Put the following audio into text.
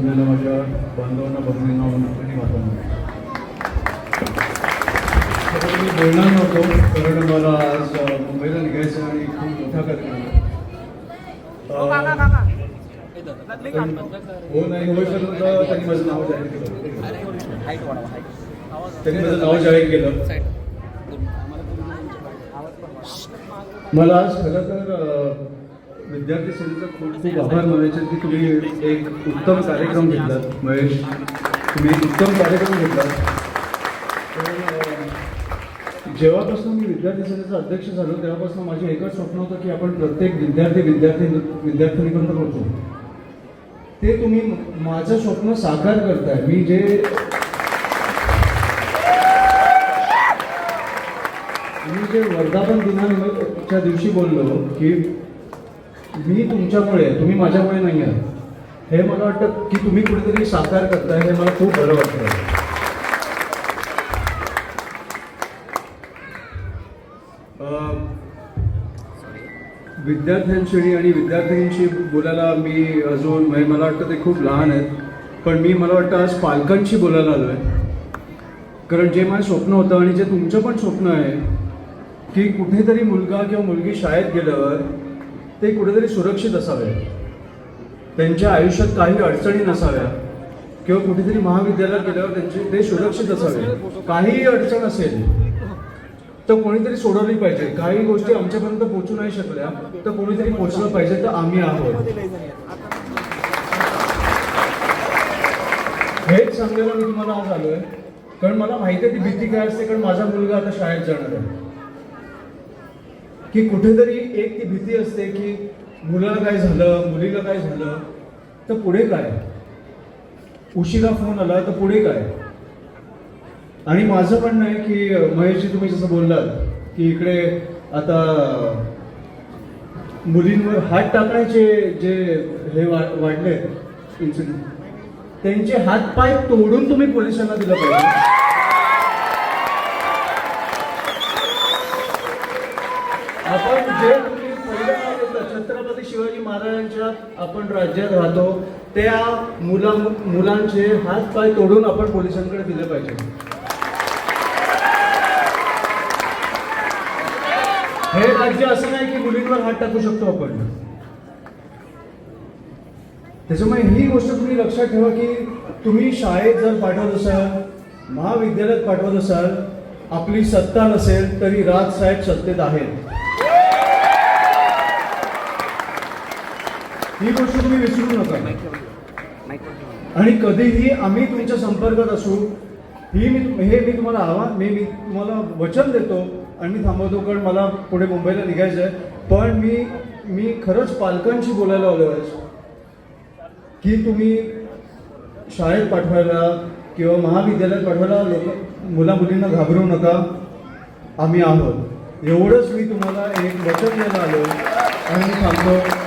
माझ्या बांधवांना बघणं आणि वातावरण मी बोलणार नव्हतो कारण मला आज मुंबईला निघायचं आणि खूप मोठा कार्यक्रम पण- हो नाही होय सर त्यांनी माझं नाव जाहीर केलं. त्यांनी माझं नाव जाहीर केलं. मला आज खरं तर विद्यार्थी सेनेचा खूप खूप आभार मानायचे की तुम्ही एक उत्तम कार्यक्रम घेतलात महेश तुम्ही एक उत्तम कार्यक्रम घेतलात तर, जेव्हापासून मी विद्यार्थी सेनेचा अध्यक्ष झालो तेव्हापासून माझे एकच स्वप्न होतं की आपण प्रत्येक विद्यार्थी विद्यार्थी विद्यार्थ्यांपर्यंत करतो ते तुम्ही माझं स्वप्न साकार करताय. मी जे मी जे वर्धापन दिनाच्या दिवशी बोललो की मी तुमच्यामुळे तुम्ही माझ्यामुळे नाही आहात हे मला वाटतं की तुम्ही कुठेतरी साकार करताय हे मला खूप बरं वाटतं. विद्यार्थ्यांशी आणि विद्यार्थिनींशी बोलायला मी अजून म्हणजे मला वाटतं ते खूप लहान आहेत पण मी मला वाटतं आज पालकांशी बोलायला आलो आहे कारण जे माझं स्वप्न होतं आणि जे तुमचं पण स्वप्न आहे की कुठेतरी मुलगा किंवा मुलगी शाळेत गेल्यावर ते कुठेतरी सुरक्षित असावे. त्यांच्या आयुष्यात काही अडचणी नसाव्या. किंवा कुठेतरी महाविद्यालयात गेल्यावर त्यांचे ते सुरक्षित असावे. काहीही अडचण असेल तर कोणीतरी सोडवली पाहिजे. काही गोष्टी आमच्यापर्यंत पोहोचू नाही शकल्या तर कोणीतरी पोचलं पाहिजे तर आम्ही आहोत. हेच सांगायला मी तुम्हाला आज आलोय. कारण मला माहिती आहे ती भीती काय असते कारण माझा मुलगा आता शाळेत जाणार आहे. की कुठेतरी एक ती भीती असते की मुलाला काय झालं मुलीला काय झालं तर पुढे काय? उशिरा फोन आला तर पुढे काय? आणि माझं म्हणणं आहे की महेशजी तुम्ही जसं बोललात की इकडे आता मुलींवर हात टाकण्याचे जे हे वाढले इन्सिडेंट त्यांचे हात पाय तोडून तुम्ही पोलिसांना दिलं पाहिजे. आपण जे छत्रपती शिवाजी महाराजांच्या आपण राज्यात राहतो त्या मुला मुलांचे हात पाय तोडून आपण पोलिसांकडे दिले पाहिजे. हे राज्य असं नाही की मुलींवर हात टाकू शकतो आपण. त्याच्यामुळे ही गोष्ट तुम्ही लक्षात ठेवा की तुम्ही शाळेत जर पाठवत असाल महाविद्यालयात पाठवत असाल आपली सत्ता नसेल तरी राज साहेब सत्तेत आहेत. ही गोष्ट तुम्ही विसरू नका. आणि कधीही आम्ही तुमच्या संपर्कात असू ही मी हे मी तुम्हाला आव्हान मी मी तुम्हाला वचन देतो आणि मी थांबवतो कारण मला पुढे मुंबईला निघायचं आहे. पण मी मी खरंच पालकांशी बोलायला आलो आहे की तुम्ही शाळेत पाठवायला किंवा महाविद्यालयात पाठवायला लोक मुला मुलींना घाबरू नका आम्ही आहोत. एवढंच मी तुम्हाला एक वचन द्यायला आलो आणि मी थांबतो.